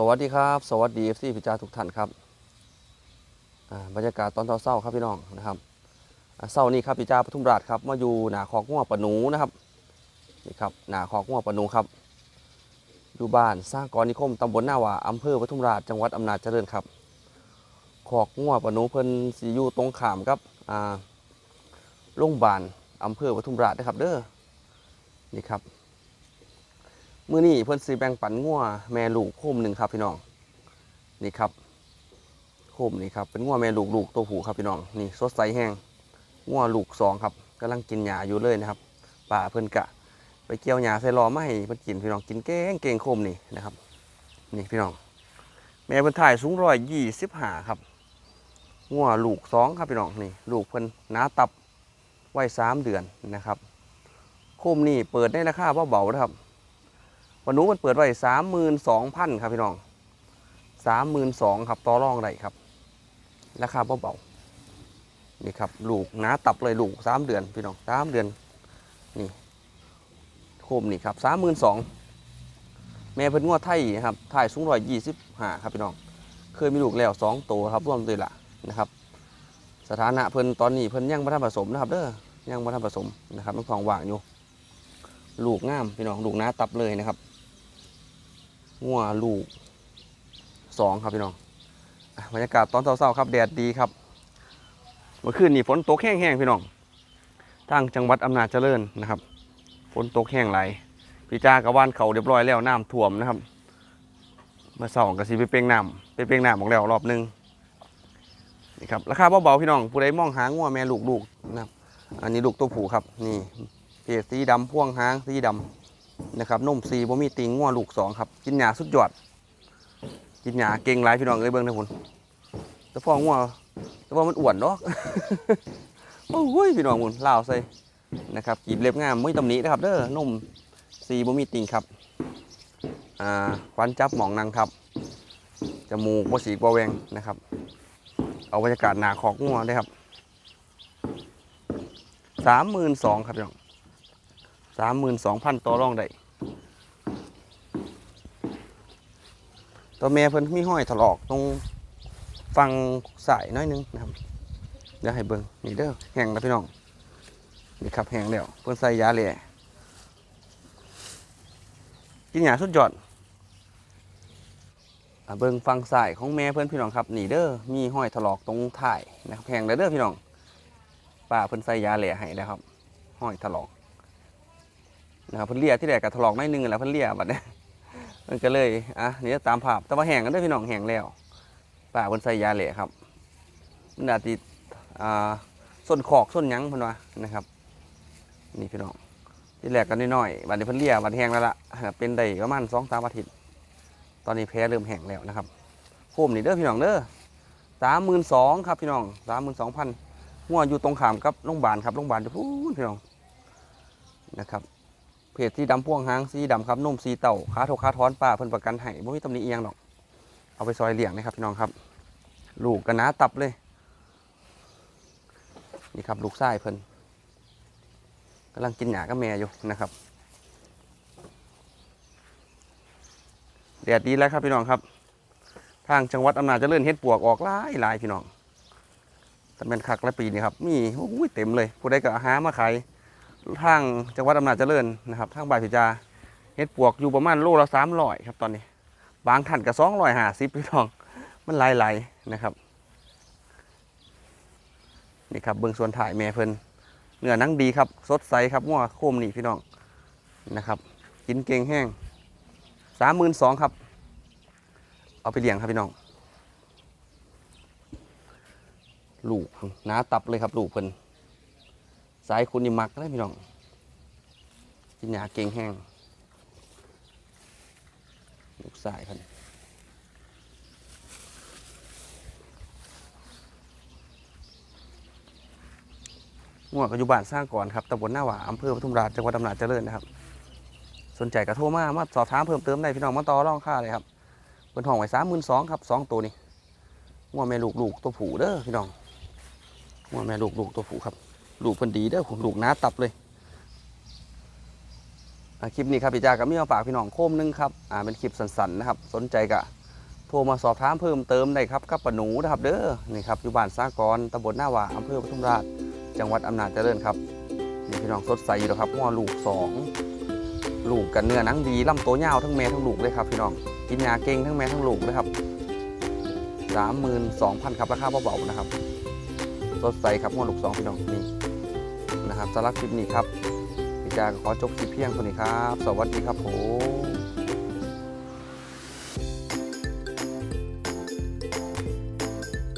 สวัสดีครับ สวัสดีเอฟซีพิจาทุกท่านครับบรรยากาศตอนเช้าๆครับพี่น้องนะครับอ่าเช้านี้ครับพิจาปทุมราชครับมาอยู่หนาคอกงัวปนูนะครับนี่ครับหนาคอกงัวปนูครับอยู่บ้านสร้างกรนิคมตำบลหน้าว่าอำเภอปทุมราชจังหวัดอำนาจเจริญครับคอกงัวปนูเพิ่นสิอยู่ตรงขามครับอ่าโรงพยาบาลอำเภอปทุมราชนะครับเด้อนี่ครับ มื่อนี้เพิ่นสิแบ่งปันงัวแม่ลูกโคมหนึ่งครับพี่น้องนี่ครับโคมนี่ครับเป็นงัวแม่ลูกลูกตัวผู้ครับพี่น้องนี่สดใสแห้งงัวลูกสองครับกำลังกินหญ้าอยู่เลยนะครับป่าเพิ่นกะ ไปเกี่ยวหญ้าใส่รอไมาให้เพิ่นกินพี่น้องกินเก่งเก่งโคมนี่นะครับ นี่พี่น้อง แม่เพิ่นถ่ายสูงร้อยยี่สิบห้าครับงัวลูกสองครับพี่น้องนี่ลูกเพิ่นหนาตับไว้สามเดือนนะครับ โคมนี่เปิดได้ราคาเบาๆนะครับ วันนู้นมันเปิดไว้สามหมื่นสองพันครับพี่น้องสามหมื่นสองครับต่อรองได้ครับ ราคาเบาๆนี่ครับลูกหนาตับเลยลูกสามเดือนพี่น้องสามเดือนนี่โคมนี่ครับสามหมื่นสองแม่เพิ่นงวดไทยนะครับไทยสูงร้อยยี่สิบห้าครับพี่น้อง เคยมีลูกแล้วสองตัวครับร่วมด้วยละนะครับ สถานะเพิ่นตอนนี้เพิ่นยังไม่ทันผสมนะครับเด้อยังไม่ทันผสมนะครับต้องทองว่างอยู่ ลูกงามพี่น้องลูกหน้าตับเลยนะครับ งัวลูกสองครับพี่น้องบรรยากาศตอนเช้าๆครับแดดดีครับ เมื่อคืนนี่ฝนตกแห้งๆพี่น้องทางจังหวัดอำนาจเจริญนะครับฝนตกแห้งไหลพี่จ้ากระว่านเขาเรียบร้อยแล้วน้ำท่วมนะครับเมื่อเช้ากระสีไปเปลงน้ำไปเปลงน้ำของแล้วรอบหนึงนี่ครับราคาเบาๆพี่น้องผู้ใดมองหางัวแม่ลูกๆนะครับอันนี้ลูกตัวผู้ครับนี่เพจสีดำพ่วงหางสีดำ นะครับนมซีบ่มีติงงัวลูกสองครับกินหญ้าสุดยอด กินหญ้าเก่งหลายพี่น้องเอ้ยเบิ่งนะพุ่นแต่พ่องัวแต่ว่ามันอ้วนเนาะโอ้ยพี่น้องพุ่นลาวใส่นะครับกีบเล็บงามไม่ตำหนินะครับเด้อนมซีบ่มีติงครับอ่าควันจับหมองนางครับจมูกบ่สีบ่แหวงนะครับ เอาบรรยากาศหนาคอกงัวได้ครับสามหมื่นสองครับพี่น้อง สามหมื่นสองพันต่อรองได้ตัวแม่เพิ่นมีห้อยถลอกตรงฟังสายน้อยหนึงนะครับเดี๋ยวให้เบิ่งนี่เด้อแห้งแล้วพี่น้องนี่ครับแห้งแล้วเพิ่นใส่ยาแหล่กินหยาสุดยอดเบิ่งฟังสายของแม่เพิ่นพี่น้องครับนี่เด้อมีห้อยถลอกตรงท้ายนะครับแห้งแล้วเด้อพี่น้องป้าเพิ่นใส่ยาแหล่ให้แล้วครับห้อยถลอก นะครับเพิ่นเลียที่แรกก็ถลอกน้อยหนึงแล้วเพิ่นเลียบัดเนี้มันก็เลยอะนี่ตามภาพแต่ว่าแห้งกันเด้พี่น้องแห้งแล้วป้าเพิ่นใส่ยาเหละครับมันอาจสิอ่าส้นขอกส้นยั้งเพิ่นว่านะครับ นี่พี่น้องที่แรกก็น้อยๆบัดนี้เพิ่นเลียบัดแห้งแล้วล่ะเป็นได้ประมาณ2-3อาทิตย์ตอนนี้แพ้เริ่มแห้งแล้วนะครับโคมนี่เด้อพี่น้องเด้อ32,000ครับพี่น้อง32,000งันหัวอยู่ตรงขามกับโรงพยาบาลครับโรงพยาบาลอยู่พูนพี่น้องนะครับ เพจสีดำพ่วงหางสีดำครับนุ่มสีเต่าขาโทขาท้อนป่าเพิ่นประกันให้บ่มีตำหนิอีหยังดอก เอาไปซอยเลี้ยงนะครับพี่น้องครับ ลูกกันหนาตับเลย นี่ครับลูกไส้เพิ่นกำลังกินหญ้ากับแม่อยู่นะครับแดดดีแล้วครับพี่น้องครับ ทางจังหวัดอำนาจเจริญเฮ็ดปวกออกหลายหลายพี่น้องแต่เป็นคักและปีนี้ครับ มีโอ้ยเต็มเลย ผู้ใดก็หามาขาย ทางจังหวัดอำนาจเจริญนะครับทางบ่ายพิจาเฮ็ดปวกอยู่ประมาณโลละสามร้อยครับตอนนี้ บางท่านก็สองร้อยห้าสิบพี่น้องมันหลายๆนะครับนี่ครับเบื้องส่วนถ่ายแม่เพิ่นเนื้อนังดีครับสดใสครับงัวโคมนี่พี่น้องนะครับกินเก่งแห้งสามหมื่นสองครับ เอาไปเลี้ยงครับพี่น้อง ลูกหนาตับเลยครับลูกเพิ่น สายคุณนี่มักเลยพี่น้องกินยาเก่งแห้งลูกสายพันงัวปัจจุบันสร้างก่อนครับตำบลหน้าหวาอำเภอปทุมราชจังหวัดอำนาจเจริญนะครับ สนใจกระโทรมามาสอบถามเพิ่มเติมได้พี่น้องมาต่อรองค่าเลยครับเป็นห้องไว้สามหมื่นสองครับสองตัวนี้งัวแม่ลูกลูกตัวผูเด้อพี่น้องงัวแม่ลูกลูกตัวผูครับ ลูกเพิ่นดีเด้อผมลูกน้าตับเลยคลิปนี้ครับพี่จาก็มีมาฝากพี่น้องโคมนึงครับอ่าเป็นคลิปสั้นๆนะครับ สนใจกะโทรมาสอบถามเพิ่มเติมได้ครับกับปานูนะครับ เด้อนี่ครับอยู่บ้านสากรตำบลหน้าว่าอำเภอปทุมราช จังหวัดอำนาจเจริญครับนี่พี่น้องสดใสอยู่แล้วครับหัวลูกสองลูกกันเนื้อนังดีลำโตวยาวทั้งแม่ทั้งลูกเลยครับพี่น้องกินยาเก่งทั้งแม่ทั้งลูกเลยครับสามหมื่นสองพันครับราคาเบาๆนะครับสดใสครับหัวลูกสองพี่น้องนี่ นะครับสำหรับคลิปนี้ครับพี่จาขอจบคลิปเพียงเท่านี้ครับ สวัสดีครับผม